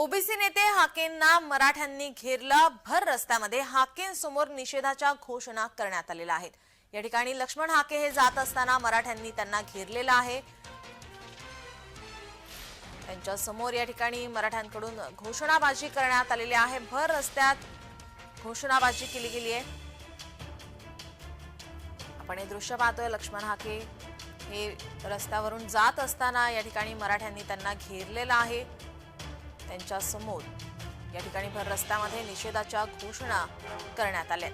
OBC नेते हाकेंना मराठ्यांनी घेरलं भर रस्त्यामध्ये हाकेंसमोर निषेधाच्या घोषणा करण्यात आलेल्या आहेत. या ठिकाणी लक्ष्मण हाके हे जात असताना मराठ्यांनी त्यांना घेरलेलं आहे. त्यांच्यासमोर या ठिकाणी मराठ्यांकडून घोषणाबाजी करण्यात आलेली आहे. भर रस्त्यात घोषणाबाजी केली गेली आहे. आपण हे दृश्य पाहतोय. लक्ष्मण हाके हे रस्त्यावरून जात असताना या ठिकाणी मराठ्यांनी त्यांना घेरलेलं आहे. त्यांच्यासमोर. या ठिकाणी भर रस्त्यामध्ये निषेधाच्या घोषणा करण्यात आल्या.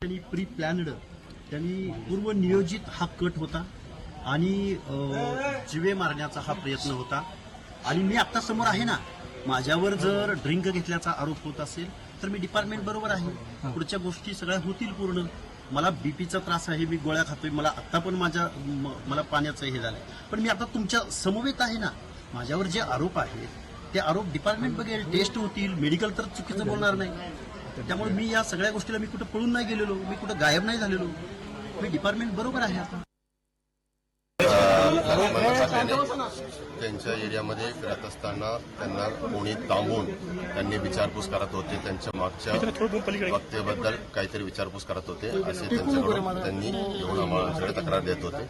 त्यांनी प्री प्लॅनड त्यांनी पूर्व नियोजित हा कट होता आणि जिवे मारण्याचा हा प्रयत्न होता. आणि मी आता समोर आहे ना माझ्यावर जर ड्रिंक घेतल्याचा आरोप होत असेल तर मी डिपार्टमेंट बरोबर आहे. पुढच्या गोष्टी सगळ्या होतील पूर्ण. मला बीपीचा त्रास आहे मी गोळ्या खातोय मला आता पण माझ्या मला पाण्याचं हे झालंय. पण मी आता तुमच्या समवेत आहे ना. माझ्यावर जे आरोप आहेत ते आरोप डिपार्टमेंट बघेल टेस्ट होतील मेडिकल तर चुकीचं बोलणार नाही. त्यामुळे मी या सगळ्या गोष्टीला मी कुठं पळून नाही गेलेलो मी कुठं गायब नाही झालेलो. मी डिपार्टमेंट बरोबर आहे आता. त्यांच्या एरियामध्ये फिरत असताना त्यांना कोणी थांबून त्यांनी विचारपूस करत होते त्यांच्या मागच्या वक्तेबद्दल काहीतरी विचारपूस करत होते असे त्यांच्याकडून त्यांनी येऊन आम्हाला तक्रार देत होते.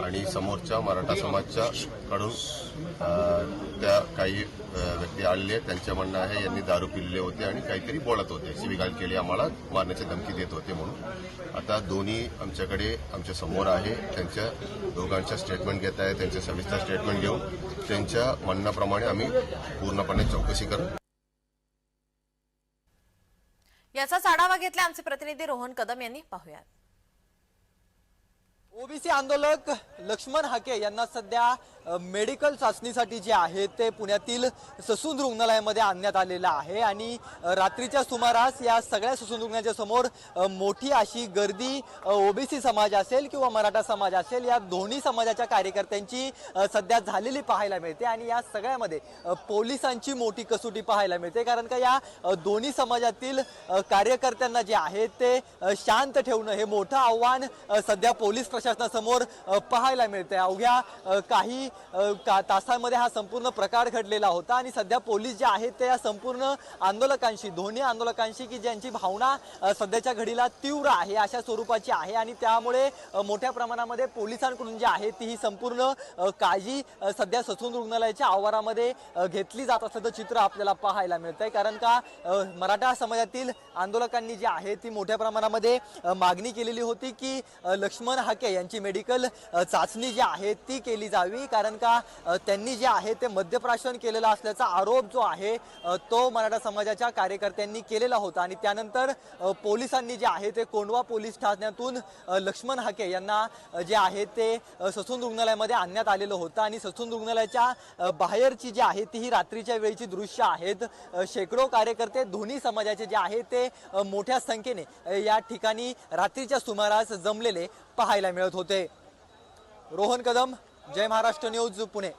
आणि समोरच्या मराठा समाजच्या कडून त्या काही व्यक्ती आलेले त्यांच्या म्हणणं आहे यांनी दारू पिलेले होते आणि काहीतरी बोलत होते. शिविगाळ केली आम्हाला मारण्याची धमकी देत होते म्हणून. आता दोन्ही आमच्याकडे आमच्यासमोर आहे. त्यांच्या दोघांच्या स्टेटमेंट घेत आहे त्यांचे सविस्तर स्टेटमेंट घेऊन. त्यांच्या म्हणण्याप्रमाणे आम्ही पूर्णपणे चौकशी करू. याचाच आढावा घेतला आमचे प्रतिनिधी रोहन कदम यांनी. पाहुयात. ओबीसी आंदोलक लक्ष्मण हाके यांना सध्या मेडिकल चाचणीसाठी जे आहे ते पुण्यातील ससून रुग्णालयामध्ये आणण्यात आलेलं आहे. आणि रात्रीच्या सुमारास या सगळ्या ससून रुग्णाच्या समोर मोठी अशी गर्दी ओबीसी समाज असेल किंवा मराठा समाज असेल या दोन्ही समाजाच्या कार्यकर्त्यांची सध्या झालेली पाहायला मिळते. आणि या सगळ्यामध्ये पोलिसांची मोठी कसोटी पाहायला मिळते. कारण का या दोन्ही समाजातील कार्यकर्त्यांना जे आहे ते शांत ठेवणं हे मोठं आव्हान सध्या पोलीस प्रशासनासमोर पाहायला मिळतंय. अवघ्या काही का तासांमध्ये हा संपूर्ण प्रकार घडलेला होता आणि सध्या पोलीस जे आहेत ते या संपूर्ण आंदोलकांशी दोन्ही आंदोलकांशी की ज्यांची भावना सध्याच्या घडीला तीव्र आहे अशा स्वरूपाची आहे आणि त्यामुळे मोठ्या प्रमाणामध्ये पोलिसांकडून जी आहे ती ही संपूर्ण काळजी सध्या ससून रुग्णालयाच्या आवारामध्ये घेतली जात असल्याचं चित्र आपल्याला पाहायला मिळतंय. कारण का मराठा समाजातील आंदोलकांनी जी आहे ती मोठ्या प्रमाणामध्ये मागणी केलेली होती की लक्ष्मण हाके यांची मेडिकल चाचणी जी आहे ती केली जावी. कारण का त्यांनी जे आहे ते मद्यप्राशन केलेला असल्याचा आरोप जो आहे तो मराठा समाजाच्या कार्यकर्त्यांनी केलेला होता. आणि त्यानंतर पोलिसांनी जे आहे ते कोंडवा पोलीस ठाण्यातून लक्ष्मण हाके यांना जे आहे ते ससून रुग्णालयामध्ये आणण्यात आलेलं होतं. आणि ससून रुग्णालयाच्या बाहेरची जी आहे ती ही रात्रीच्या वेळीची दृश्य आहेत. शेकडो कार्यकर्ते दोन्ही समाजाचे जे आहे ते मोठ्या संख्येने या ठिकाणी रात्रीच्या सुमारास जमलेले पाहायला मिळत होते. रोहन कदम जय महाराष्ट्र न्यूज पुणे.